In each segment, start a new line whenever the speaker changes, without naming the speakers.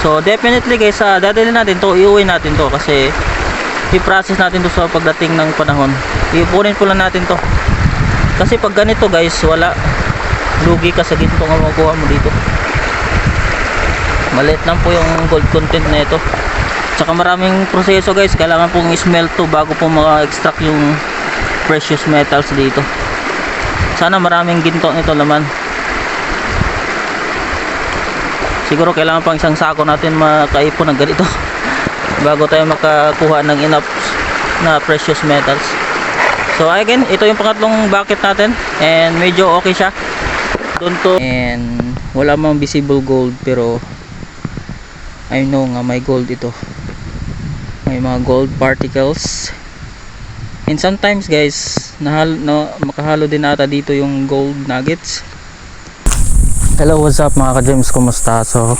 So definitely guys, uh, dadalhin natin to, iuwi natin to kasi i-process natin to sa pagdating ng panahon. Ipunin po lang natin to. Kasi pag ganito guys, wala lugi ka sa ginto nga makuha mo dito. Maliit lang po yung gold content na ito. Tsaka maraming proseso guys, kailangan pong i-smelt to bago po maka-extract yung precious metals dito. Sana maraming ginto nito laman. Siguro kailangan pang isang sako natin makaipon ng ganito bago tayo makakuha ng enough na precious metals. So again, ito yung pangatlong bucket natin and medyo okay siya. Doon to and wala mang visible gold pero I know nga may gold ito. May mga gold particles. And sometimes guys, nahal no, makahalo din ata dito yung gold nuggets. Hello, what's up mga ka-gems? Kumusta? So,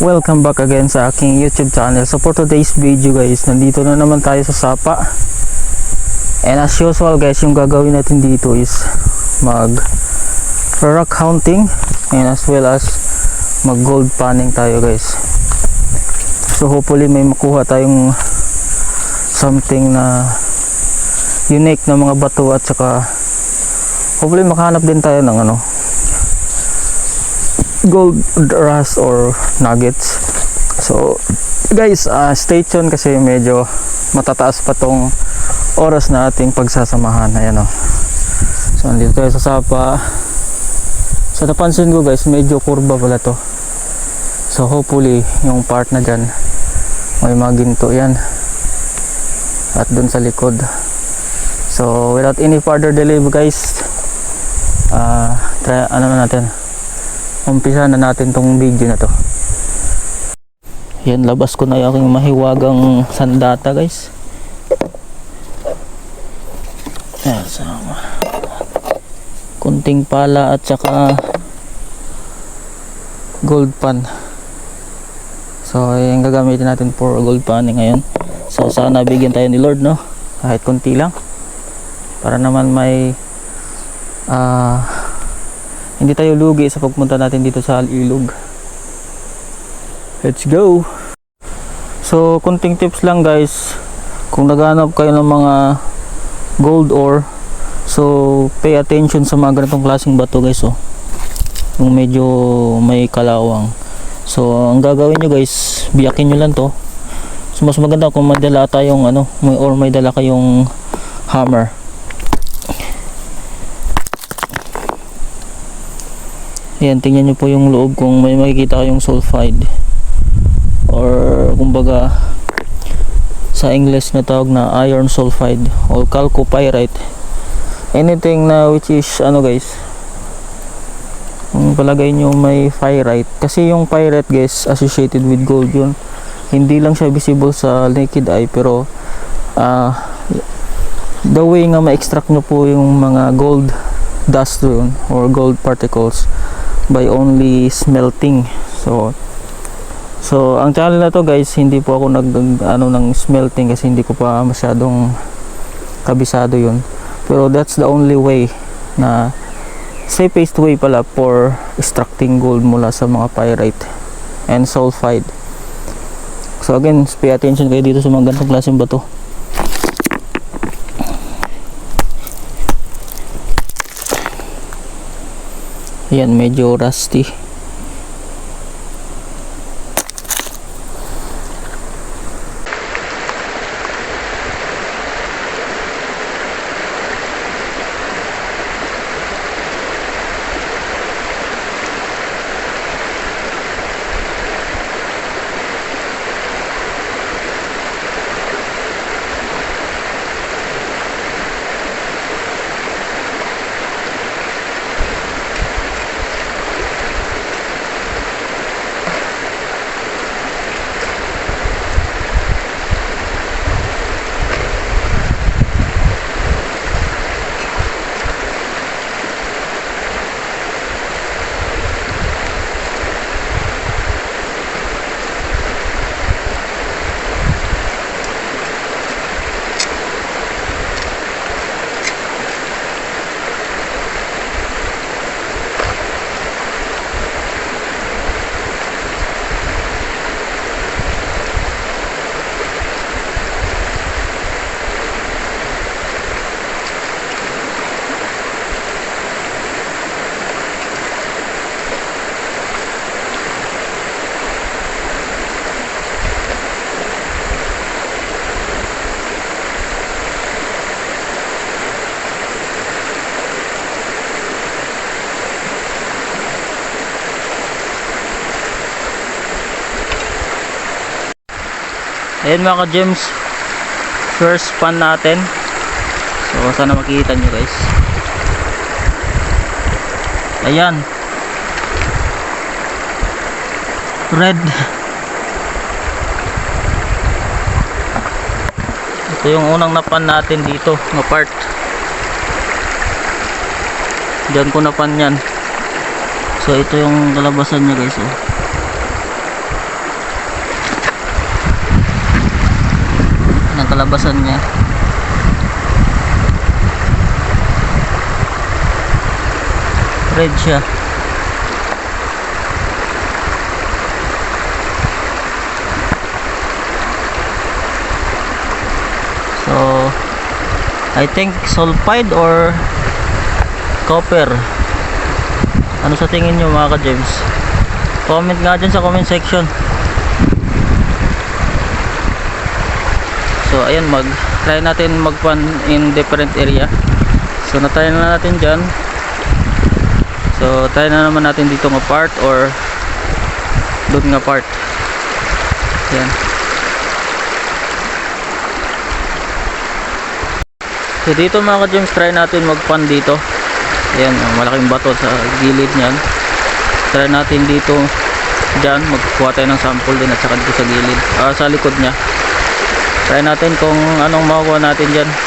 welcome back again sa aking YouTube channel. So, for today's video guys, nandito na naman tayo sa Sapa. And as usual guys, yung gagawin natin dito is mag rock hunting and as well as mag gold panning tayo guys. So, hopefully may makuha tayong something na unique na mga bato at saka hopefully makahanap din tayo ng ano gold rust or nuggets. So guys uh, stay tuned kasi medyo matataas pa tong oras na ating pagsasamahan. Ayan o so andito tayo sa sapa. Sa napansin ko guys medyo kurba pala to. So hopefully yung part na dyan may mga ginto. Yan at dun sa likod. So without any further delay guys uh, try ano na natin umpisa na natin tong video na to. Yan labas ko na yung aking mahiwagang sandata guys. Yan sama. Kunting pala at saka gold pan. So yung gagamitin natin for gold panning ngayon. So sana bigyan tayo ni Lord no? Kahit kunti lang. Para naman may ah hindi tayo lugi sa pagpunta natin dito sa ilog. Let's go! So kunting tips lang guys. Kung naghanap kayo ng mga gold ore so pay attention sa mga ganitong klaseng bato guys oh. Yung medyo may kalawang. So ang gagawin nyo guys biyakin nyo lang to. So mas maganda kung may dala tayong ano may, or may dala kayong hammer Ayan, tingnan nyo po yung loob kung may makikita kayong sulfide. Or kumbaga sa English na tawag na iron sulfide or chalcopyrite anything na which is ano guys kung palagay nyo may pyrite. Kasi yung pyrite guys associated with gold yun. Hindi lang siya visible sa naked eye pero ah the way nga ma-extract nyo po yung mga gold dust yun or gold particles by only smelting. So so ang channel na to guys hindi po ako nag ano ng smelting kasi hindi ko pa masyadong kabisado yun. Pero that's the only way na safest way pala for extracting gold mula sa mga pyrite and sulfide. So again pay attention kayo dito sa mga ganitong klaseng bato Yan, medyo rusty. Ayan mga ka-gems. First pan natin. So sana makikita nyo guys. Ayan. Red. Ito yung unang napan natin dito, na part. Diyan ko napan yan. So ito yung kalabasan niya guys. Oh. Ang kalabasan niya. Red siya. So, I think sulfide or copper. Ano sa tingin nyo mga ka-James? Comment nga dyan sa comment section. So, ayan, mag try natin mag-pan in different area. So, na-try na natin dyan. So, try na naman natin dito nga part or doon nga part. Ayan. So dito mga ka-gems, try natin mag-pan dito. Ayan, malaking bato sa gilid niyan. Try natin dito dyan, magkuha tayo ng sample din at saka dito sa gilid, ah, sa likod niya. Try natin kung anong makukuha natin dyan.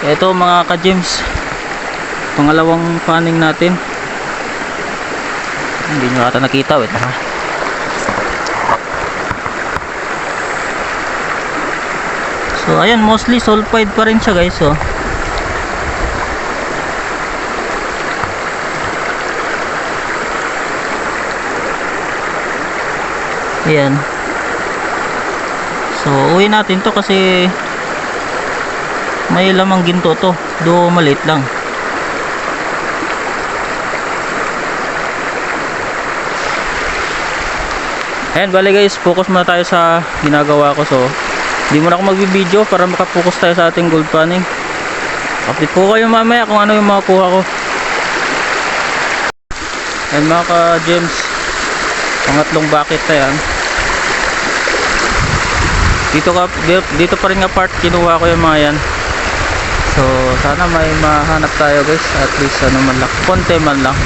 Ito mga ka-gems. Pangalawang fanning natin. Hindi nyo ata nakita. Wait lang. So ayan, mostly sulfide pa rin siya guys. Oh. Ayan. So uwi natin to kasi may lamang ginto to. Do maliit lang. Ayan bali guys focus muna tayo sa ginagawa ko. So hindi muna ako magbibideo para makapokus tayo sa ating gold panning. Update po kayo mamaya kung ano yung makukuha ko. Ayan mga ka gems pangatlong bucket na yan. Dito, ka, dito pa rin nga part kinuha ko yung mga yan So, sana may mahanap tayo guys. At least ano man lang. Konti man lang.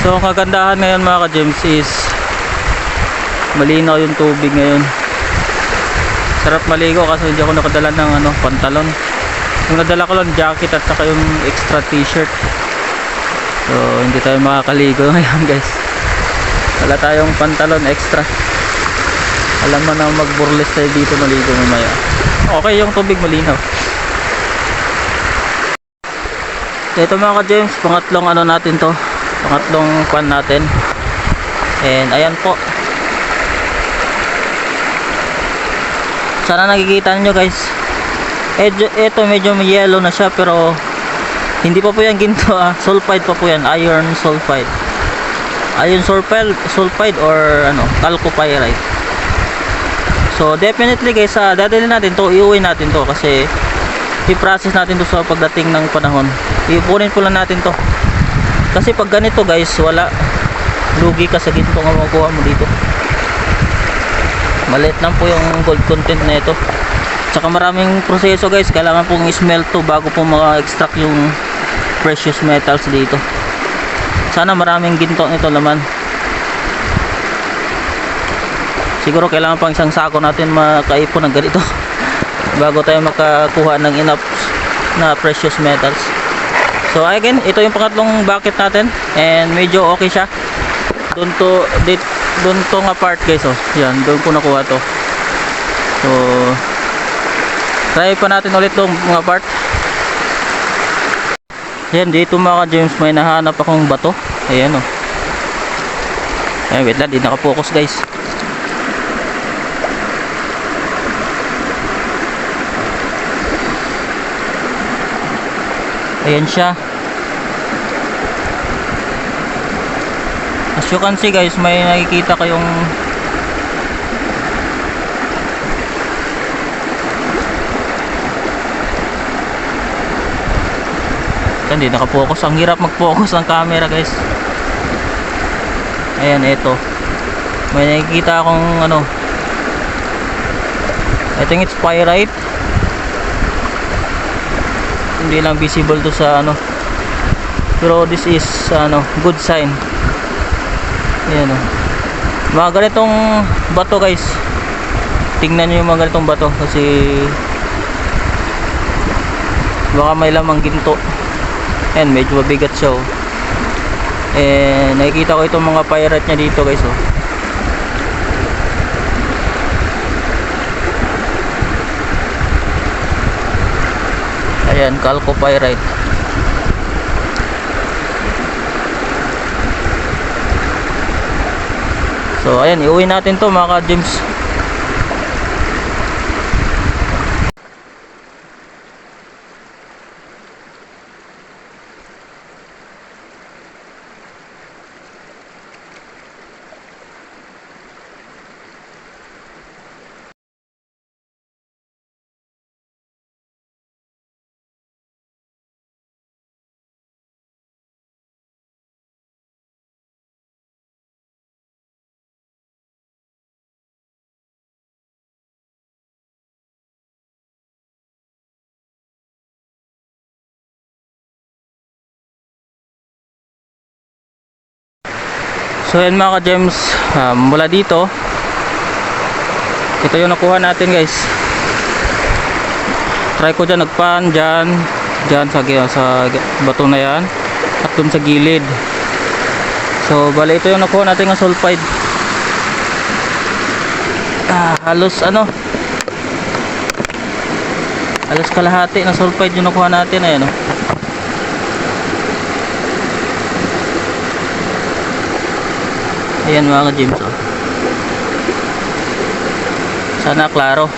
So, ang kagandahan ngayon mga ka-gems is malinaw yung tubig ngayon. Sarap maligo kasi hindi ako nakadala ng ano, pantalon. Yung nadala ko lang jacket at saka yung extra t-shirt. So, hindi tayo makakaligo ngayon guys. Wala tayong pantalon extra. Alam mo na magburles tayo dito maligo mamaya. Okay yung tubig malinaw. Ito mga ka-James, pangatlong ano natin to. Pangatlong pan natin. And ayan po. Sana nakikita nyo guys. Ito, ito medyo yellow na siya pero hindi pa po yan ginto ah. Sulfide pa po yan. Iron sulfide. Iron sulfide, sulfide or ano, chalcopyrite. So definitely guys, uh, dadalhin natin to, iuwi natin to kasi i-process natin to sa pagdating ng panahon. Ipunin po lang natin to. Kasi pag ganito guys, wala lugi ka sa ginto nga makukuha mo dito. Maliit lang po yung gold content na ito. Tsaka maraming proseso guys, kailangan pong smelt to bago po ma-extract yung precious metals dito. Sana maraming ginto nito laman. Siguro kailangan pang isang sako natin makaipon ng ganito bago tayo makakuha ng enough na precious metals. So again, ito yung pangatlong bucket natin and medyo okay siya. Doon to dit doon to nga part guys oh. Yan, doon ko nakuha to. So try pa natin ulit tong mga part. Yan, dito mga James may nahanap akong bato. Ayan oh. Ayan, wait lang, di nakapokus guys. Ayan siya. As you can see guys, may nakikita kayong hindi nakapokus. Ang hirap mag-focus ng camera guys. Ayan, ito. May nakikita akong ano I think it's pyrite. Hindi lang visible to sa ano. Pero this is ano, good sign. Ayan o. Mga ganitong bato guys. Tingnan nyo yung mga ganitong bato kasi baka may lamang ginto. Ayan, medyo mabigat siya oh. Eh, nakikita ko itong mga pirate niya dito guys oh. Ayan, chalcopyrite. So, ayan, iuwi natin to mga ka-James. So yan mga ka-gems, um, mula dito, ito yung nakuha natin guys. Try ko dyan nagpan, dyan, dyan sa, sa bato na yan, at dun sa gilid. So bali ito yung nakuha natin ng sulfide. Ah, halos ano, halos kalahati na sulfide yung nakuha natin, ayan o. Ayan mga ka-gyms oh. Sana klaro.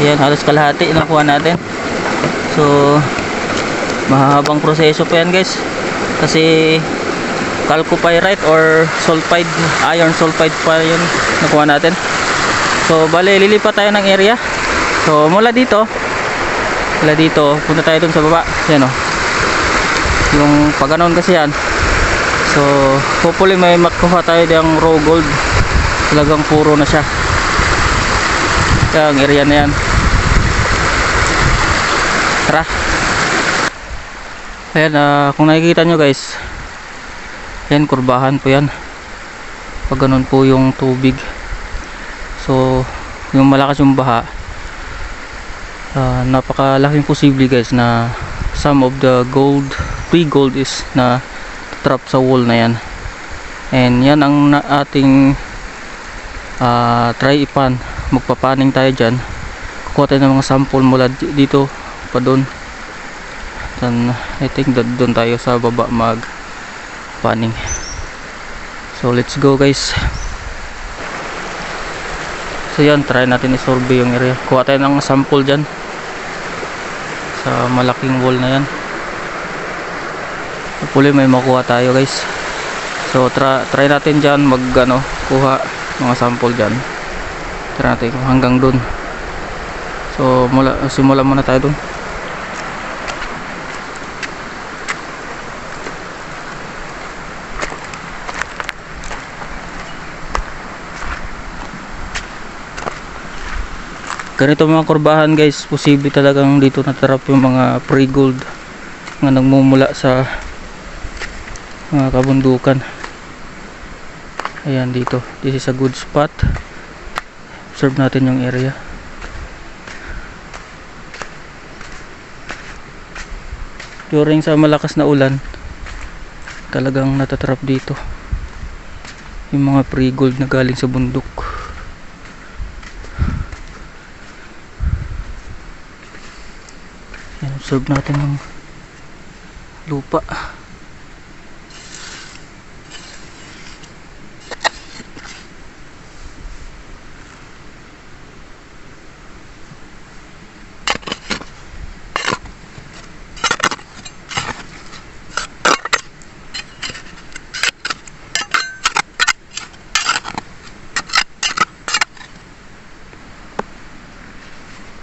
Ayan, halos kalahati nakuha natin. So, mahabang proseso pa yan guys. Kasi, chalcopyrite or sulfide, iron sulfide pa yun nakuha natin. So, bale, lilipat tayo ng area. So, mula dito, mula dito, punta tayo dun sa baba. Yan oh. Yung pag kasi yan, So, hopefully may makuha tayo diyang raw gold. Talagang puro na siya. Yung area na yan. Tara. Ayan, ah, kung nakikita nyo guys. Ayan, kurbahan po yan. Pag ganun po yung tubig. So, yung malakas yung baha. ah, napakalaking posible guys na some of the gold free gold is na trap sa wall na yan. And yan ang ating ah, try ipan. Magpapaning tayo dyan. Kukuha tayo ng mga sample mula di- dito pa doon then I think doon tayo sa baba mag paning so let's go guys. So yan try natin i-survey yung area. Kuha tayo ng sample dyan. Sa malaking wall na yan hopefully may makuha tayo guys. So try, natin dyan mag ano kuha mga sample dyan. Try natin hanggang dun. So mula, simulan muna tayo dun. Ganito mga kurbahan guys. Posible talagang dito natarap yung mga pre-gold nga nagmumula sa mga kabundukan. Ayan dito. This is a good spot. Observe natin yung area. During sa malakas na ulan talagang natatrap dito yung mga pre-gold na galing sa bundok. Yan, observe natin ng lupa.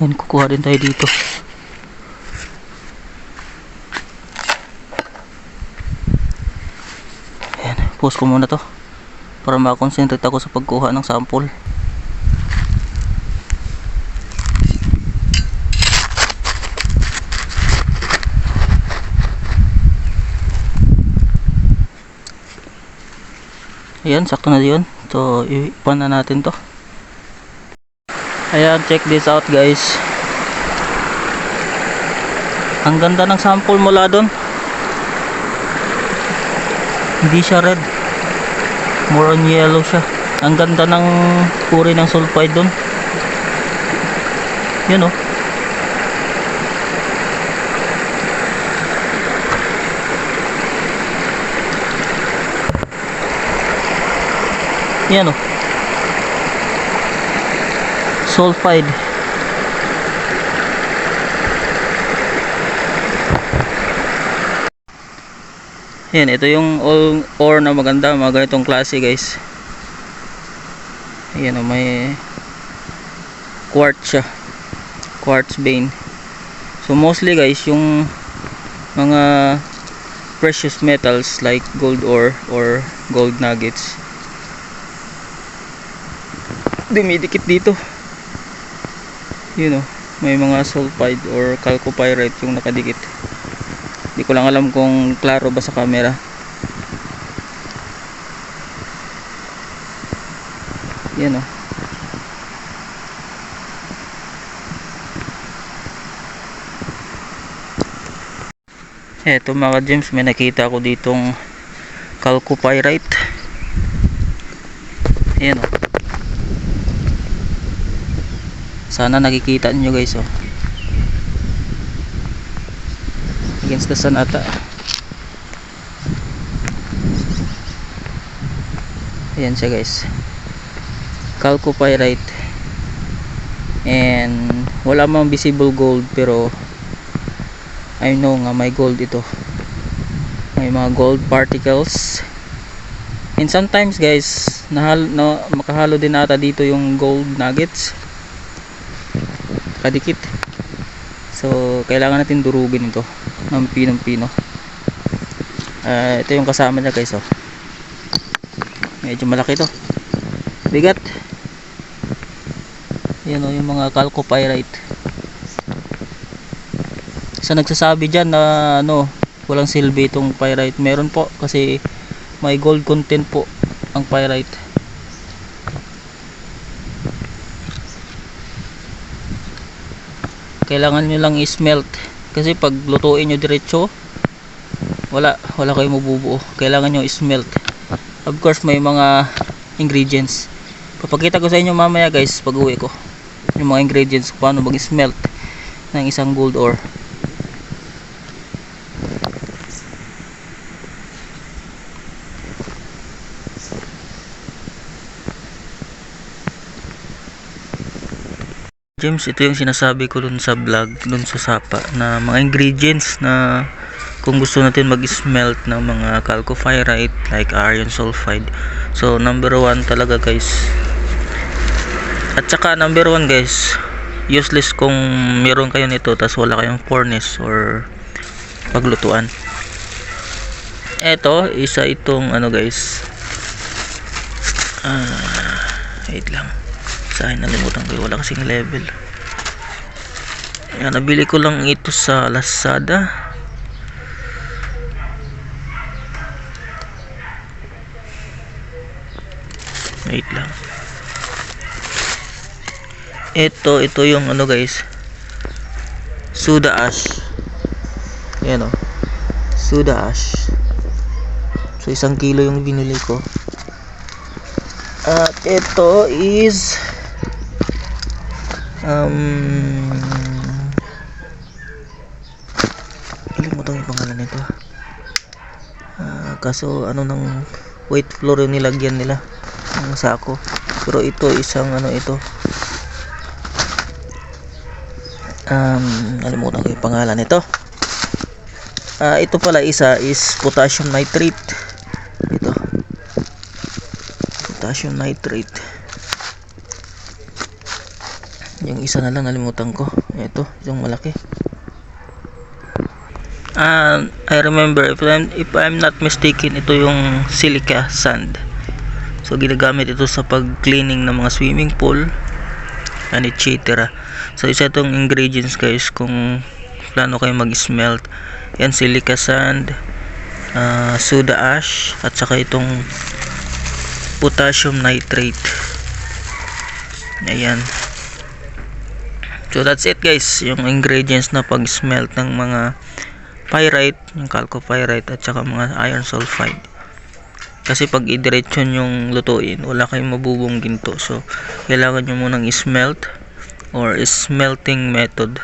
Yan, kukuha din tayo dito. Ayan, pause ko muna to para makonsentrate ako sa pagkuha ng sample. Ayan, sakto na yun. So, ipan na natin to. Ayan, check this out guys. Ang ganda ng sample mula doon. Hindi siya red. More on yellow siya. Ang ganda ng uri ng sulfide dun yun oh. Yan oh sulfide Yan, ito yung ore na maganda, mga ganitong klase guys. Ayan o, may quartz siya. Quartz vein. So mostly guys, yung mga precious metals like gold ore or gold nuggets dumidikit dito. Yun o, may mga sulfide or chalcopyrite yung nakadikit. Hindi ko lang alam kung klaro ba sa camera. Yan o. Eto mga gems, may nakita ako ditong chalcopyrite. Yan o. Sana nakikita nyo guys o. against the sun ata. Ayan siya guys. Chalcopyrite and wala mang visible gold pero I know nga may gold ito. May mga gold particles. And sometimes guys nahalo, no, makahalo din ata dito yung gold nuggets kadikit. So kailangan natin durugin ito ng pinong pino uh, ito yung kasama niya guys oh. medyo malaki to. Bigat. Yan oh yung mga chalcopyrite sa nagsasabi dyan na ano walang silbi itong pyrite meron po kasi may gold content po ang pyrite kailangan nyo lang i-smelt Kasi pag lutuin nyo diretso, wala, wala kayo mabubuo. Kailangan nyo smelt. Of course, may mga ingredients. Papakita ko sa inyo mamaya guys, pag uwi ko. Yung mga ingredients, kung paano mag-smelt ng isang gold ore. James, ito yung sinasabi ko dun sa vlog, dun sa sapa, na mga ingredients na kung gusto natin mag-smelt ng mga chalcopyrite like iron sulfide. So, number one talaga guys. At saka number one guys, useless kung meron kayo nito tas wala kayong furnace or paglutuan. Ito, isa itong ano guys. Ah, wait lang sa akin nalimutan ko wala kasing level. Yan nabili ko lang ito sa Lazada. Wait lang. Ito ito yung ano guys. Suda Ash. Yan o Suda Ash. So isang kilo yung binili ko. At ito is um kalimutan yung pangalan nito. Ah, kaso ano nang weight floor yung nilagyan nila ng sako. Pero ito isang ano ito. Um nalimutan ko yung pangalan nito. Ah, ito pala isa is potassium nitrate. Ito. Potassium nitrate yung isa na lang nalimutan ko. Ito yung malaki. Ah, I remember if I'm, if I'm not mistaken ito yung silica sand. So ginagamit ito sa pag cleaning ng mga swimming pool and etc so isa itong ingredients guys kung plano kayo mag smelt yan silica sand ah, soda ash at saka itong potassium nitrate. Ayan So that's it guys, yung ingredients na pag smelt ng mga pyrite, yung chalcopyrite at saka mga iron sulfide. Kasi pag idiretso yung lutuin, wala kayong mabubong ginto. So kailangan nyo munang smelt or smelting method